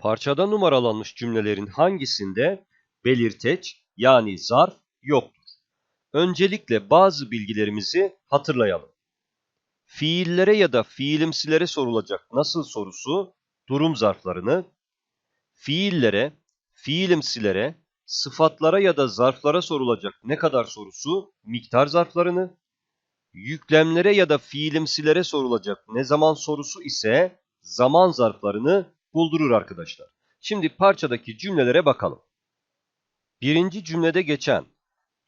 Parçada numaralanmış cümlelerin hangisinde belirteç yani zarf yoktur? Öncelikle bazı bilgilerimizi hatırlayalım. Fiillere ya da fiilimsilere sorulacak nasıl sorusu durum zarflarını, fiillere, fiilimsilere, sıfatlara ya da zarflara sorulacak ne kadar sorusu miktar zarflarını, yüklemlere ya da fiilimsilere sorulacak ne zaman sorusu ise zaman zarflarını buldurur arkadaşlar. Şimdi parçadaki cümlelere bakalım. Birinci cümlede geçen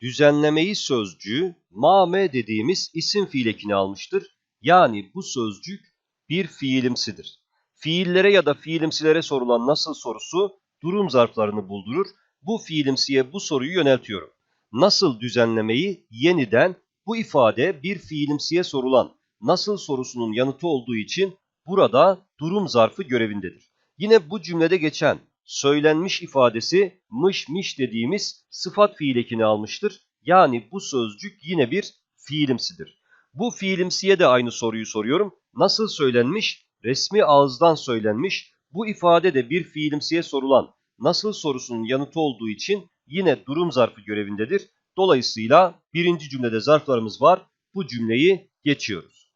düzenlemeyi sözcüğü mame dediğimiz isim fiil ekini almıştır. Yani bu sözcük bir fiilimsidir. Fiillere ya da fiilimsilere sorulan nasıl sorusu durum zarflarını buldurur. Bu fiilimsiye bu soruyu yöneltiyorum. Nasıl düzenlemeyi yeniden bu ifade bir fiilimsiye sorulan nasıl sorusunun yanıtı olduğu için burada durum zarfı görevindedir. Yine bu cümlede geçen söylenmiş ifadesi mış miş dediğimiz sıfat fiil ekini almıştır. Yani bu sözcük yine bir fiilimsidir. Bu fiilimsiye de aynı soruyu soruyorum. Nasıl söylenmiş? Resmi ağızdan söylenmiş. Bu ifade de bir fiilimsiye sorulan nasıl sorusunun yanıtı olduğu için yine durum zarfı görevindedir. Dolayısıyla birinci cümlede zarflarımız var. Bu cümleyi geçiyoruz.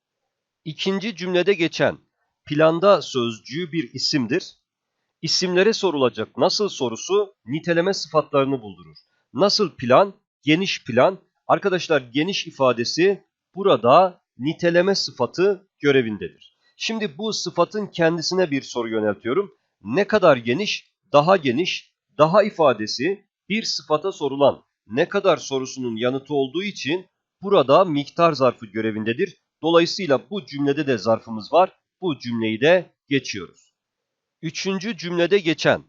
İkinci cümlede geçen planda sözcüğü bir isimdir. İsimlere sorulacak nasıl sorusu niteleme sıfatlarını buldurur. Nasıl plan? Geniş plan. Arkadaşlar geniş ifadesi burada niteleme sıfatı görevindedir. Şimdi bu sıfatın kendisine bir soru yöneltiyorum. Ne kadar geniş? Daha geniş. Daha ifadesi bir sıfata sorulan ne kadar sorusunun yanıtı olduğu için burada miktar zarfı görevindedir. Dolayısıyla bu cümlede de zarfımız var. Bu cümleyi de geçiyoruz. Üçüncü cümlede geçen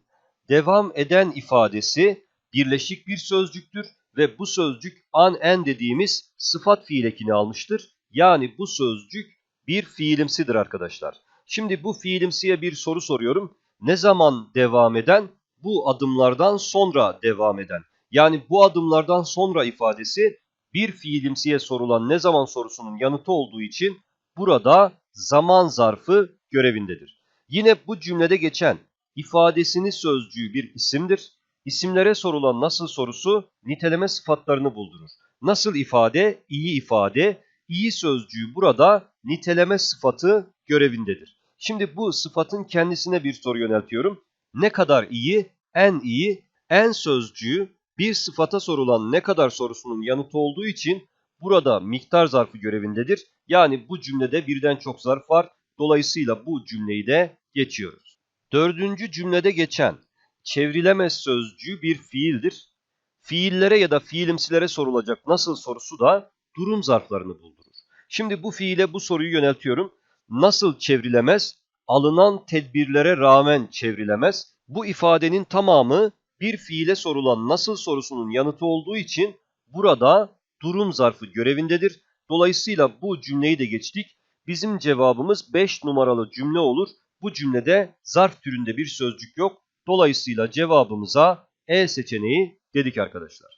devam eden ifadesi birleşik bir sözcüktür ve bu sözcük an en dediğimiz sıfat fiil ekini almıştır. Yani bu sözcük bir fiilimsidir arkadaşlar. Şimdi bu fiilimsiye bir soru soruyorum. Ne zaman devam eden? Bu adımlardan sonra devam eden. Yani bu adımlardan sonra ifadesi bir fiilimsiye sorulan ne zaman sorusunun yanıtı olduğu için burada zaman zarfı görevindedir. Yine bu cümlede geçen ifadesini sözcüğü bir isimdir. İsimlere sorulan nasıl sorusu niteleme sıfatlarını buldurur. Nasıl ifade? İyi ifade. İyi sözcüğü burada niteleme sıfatı görevindedir. Şimdi bu sıfatın kendisine bir soru yöneltiyorum. Ne kadar iyi? En iyi. En sözcüğü bir sıfata sorulan ne kadar sorusunun yanıtı olduğu için burada miktar zarfı görevindedir. Yani bu cümlede birden çok zarf var. Dolayısıyla bu cümleyi de geçiyoruz. Dördüncü cümlede geçen çevrilemez sözcüğü bir fiildir. Fiillere ya da fiilimsilere sorulacak nasıl sorusu da durum zarflarını buldurur. Şimdi bu fiile bu soruyu yöneltiyorum. Nasıl çevrilemez? Alınan tedbirlere rağmen çevrilemez. Bu ifadenin tamamı bir fiile sorulan nasıl sorusunun yanıtı olduğu için burada durum zarfı görevindedir. Dolayısıyla bu cümleyi de geçtik. Bizim cevabımız 5 numaralı cümle olur. Bu cümlede zarf türünde bir sözcük yok. Dolayısıyla cevabımıza E seçeneği dedik arkadaşlar.